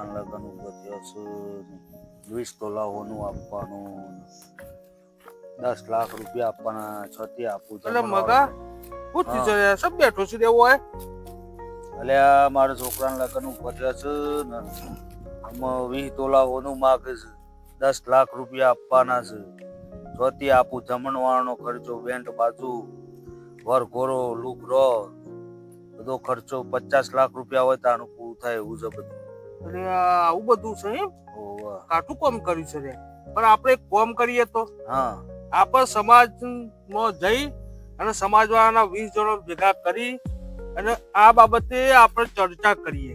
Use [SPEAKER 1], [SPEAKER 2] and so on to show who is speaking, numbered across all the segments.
[SPEAKER 1] છોકરાના લગન થયો છે વીસ તોલા હોનું આપવાનું. દસ લાખ રૂપિયા આપવાના છથી આપું
[SPEAKER 2] એટલે મગા પૂછી છે સબ બેઠો છું દેવો હોય
[SPEAKER 1] એટલે આ મારા છોકરાના લગન થયો છે ને આમાં વીસ તોલા હોનું માગે છે. દસ લાખ રૂપિયા આપવાના છે. છથી આપું જમણવાનો ખર્ચો બેન્ટ બાજુ વરઘોરો લુગરો બધો ખર્ચો પચાસ લાખ રૂપિયા હોય તો અનુકૂળ પૂરું થાય એવું છે બધું.
[SPEAKER 2] આ આવું બધું છે એમ. કાઠું કામ કર્યું છે રે. પણ આપણે કોમ કરીએ તો.
[SPEAKER 1] હા.
[SPEAKER 2] આપણે સમાજમાં જઈ અને સમાજવાળાના વીસ જણો ભેગા કરી અને આ બાબતે આપણે ચર્ચા કરીએ.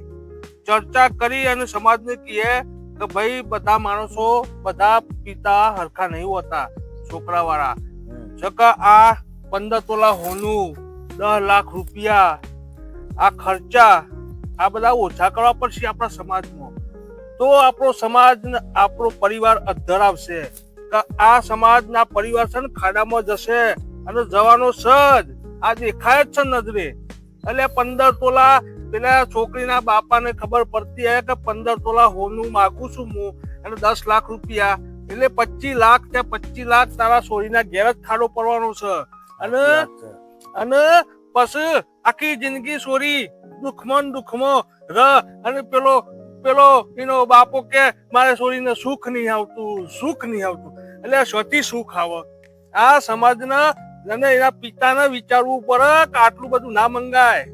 [SPEAKER 2] ચર્ચા કરી અને સમાજને કહીએ કે ભાઈ બધા માણસો બધા પિતા હરખા નહીં હોતા છોકરાવાળા. છકા આ પંદર તોલા હોનું દસ લાખ રૂપિયા આ ખર્ચા આ બધા ઓછા કરવા પડશે આપણા સમાજમાં. તો આપણો સમાજ આપણો પરિવાર અધ્ધર આવશે આ સમાજના પરિવાર છે ને ખાડામાં જશે અને જવાનો સજ. આ દેખાય જ છે નજરે. એટલે પંદર તોલા પેલા છોકરીના બાપાને ખબર પડતી હોય કે પંદર તોલા હોનું માગું છું હું અને દસ લાખ રૂપિયા. એટલે પચીસ લાખ કે પચીસ લાખ તારા સોરીના ઘેર જ ખાડો પડવાનો છે. અને અને પછી આખી જિંદગી સોરી દુઃખમાં દુઃખમાં ર અને પેલો પેલો એનો બાપો કે મારે છોરીને સુખ નહીં આવતું સુખ નહીં આવતું. એટલે સ્વતી સુખ આવે આ સમાજના અને એના પિતાને વિચારવું પડે કે આટલું બધું ના મંગાય.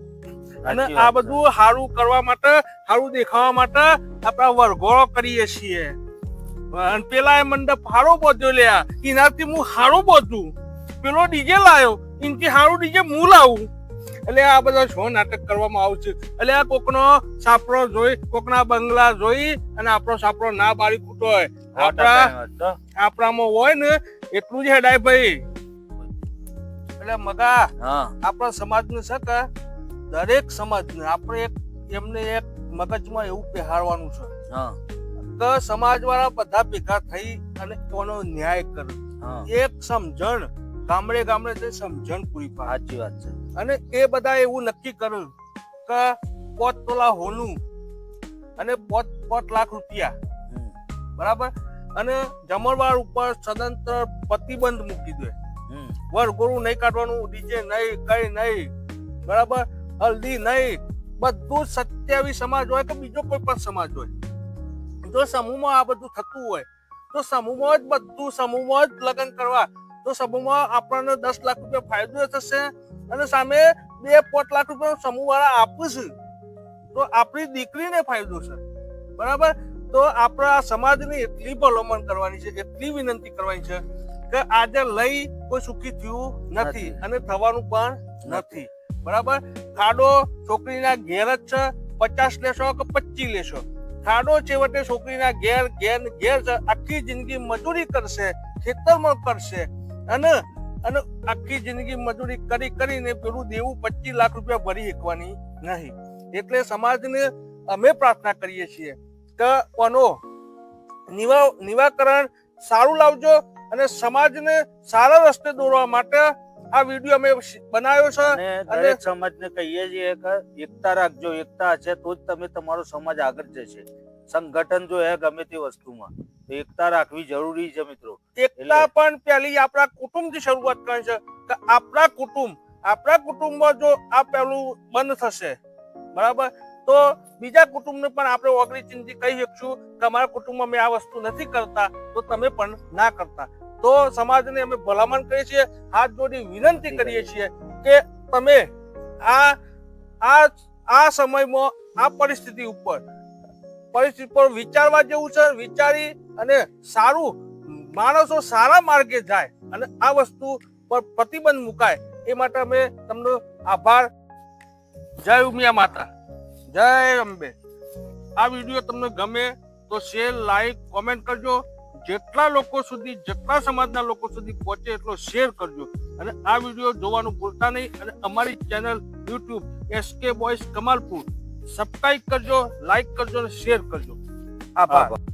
[SPEAKER 2] અને આ બધું સારું કરવા માટે સારું દેખાવા માટે આપણા વરઘોળો કરીએ છીએ. અને પેલા એ મંડપ હારો બોધ્યો લ્યા. એનાથી હું હારો બોધું. પેલો ડીજે લાયો. એનથી હારું ડીજે હું લાવું. એટલે આ બધા શું નાટક કરવામાં આવશે. એટલે આ કોકનો સાપડો જોઈ કોકના બંગલા જોઈ અને આપણો સાપડો ના બારી ખૂટો હોય. આપણા. આપણામાં હોય ને એટલું જ હેડાય ભાઈ. એટલે મગા આપણા સમાજને છે કે દરેક સમાજને આપણે એક એમને એક મગજમાં એવું પહેરવાનું છે
[SPEAKER 1] હા.
[SPEAKER 2] કે સમાજવાળા બધા ભેગા થઈ અને કોનો ન્યાય કરે. એક સમજણ ગામડે ગામડે જઈ સમજણ પૂરી પાડે.
[SPEAKER 1] સાચી વાત છે.
[SPEAKER 2] અને એ બધા એવું નક્કી કરે કે પોત તોલા હોનું અને પોત પોત લાખ રૂપિયા. બરાબર? અને જમણવાર ઉપર સદંતર પ્રતિબંધ મૂકી દે. વરઘોડું નહીં કાઢવાનું ડીજે નહીં કઈ નહીં. બરાબર? હલ્દી નહીં. બધું સત્યાવી સમાજ હોય કે બીજો કોઈ પણ સમાજ હોય. જો સમૂહમાં આ બધું થતું હોય તો સમૂહમાં જ બધું સમૂહમાં જ લગ્ન કરવા. તો સમૂહમાં આપણને દસ લાખ રૂપિયા ફાયદો થશે અને સામે બે પોત લાખ રૂપિયા સમૂહ વાળા આપશે. તો આપણી દીકરીને ફાયદો છે. બરાબર? તો આપણા સમાજની એટલી ભલામણ કરવાની છે એટલી વિનંતી કરવાની છે કે આજે લઈ કોઈ સુખી થયું નથી. અને થવાનું પણ નથી. બરાબર? ખાડો છોકરીના ઘેર જ છે પચાસ લેશો કે પચીસ લેશો? ખાડો છેવટે છોકરીના ઘેર ઘેર ઘેર છે આખી જિંદગી મજૂરી કરશે ખેતરમાં કરશે અને અને આખી જિંદગી મજૂરી કરી કરીને પેલું દેવું પચીસ લાખ રૂપિયા ભરી શકવાની નહીં. એટલે સમાજને અમે પ્રાર્થના કરીએ છીએ કે કોનો નિવા નિવાકરણ સારું લાવજો અને સમાજને સારા રસ્તે દોરવા માટે આ વીડિયો અમે બનાવ્યો છે
[SPEAKER 1] અને દરેક સમાજને કહીએ છીએ કે એકતા રાખજો એકતા હશે તો જ તમે તમારો સમાજ આગળ જશે. સંગઠન જો હે ગમે તે વસ્તુમાં તો એકતા રાખવી જરૂરી છે મિત્રો.
[SPEAKER 2] એકતા પણ પહેલી આપણા કુટુંબથી શરૂઆત કરે છે કે આપણા કુટુંબ આપણા કુટુંબમાં જો આ પહેલું બંધ થશે બરાબર? તો બીજા કુટુંબને પણ આપણે ઓગળી ચિંતી કહી શકશું કે અમારા કુટુંબમાં અમે આ વસ્તુ નથી કરતા તો તમે પણ ના કરતા. તો સમાજને અમે ભલામણ કરીએ છીએ હાથ જોડી વિનંતી કરીએ છીએ કે તમે આ આ આ સમયમાં આ પરિસ્થિતિ ઉપર પરિસ્થિતિ પર વિચારવા જેવું છે વિચારી અને સારું માણસો સારા માર્ગે જાય અને આ વસ્તુ પર પ્રતિબંધ મુકાય, એ માટે અમે તમને આભાર. જય ઉમિયા માતા. જય અંબે. આ વીડિયો તમને ગમે તો શેર લાઈક કોમેન્ટ કરજો. જેટલા લોકો સુધી, જેટલા સમાજના લોકો સુધી પહોંચે એટલો શેર કરજો. અને આ વીડિયો જોવાનું ભૂલતા નહીં અને અમારી channel YouTube SK boys Kamalpur subscribe કરજો લાઈક કરજો અને શેર કરજો.
[SPEAKER 1] આભાર.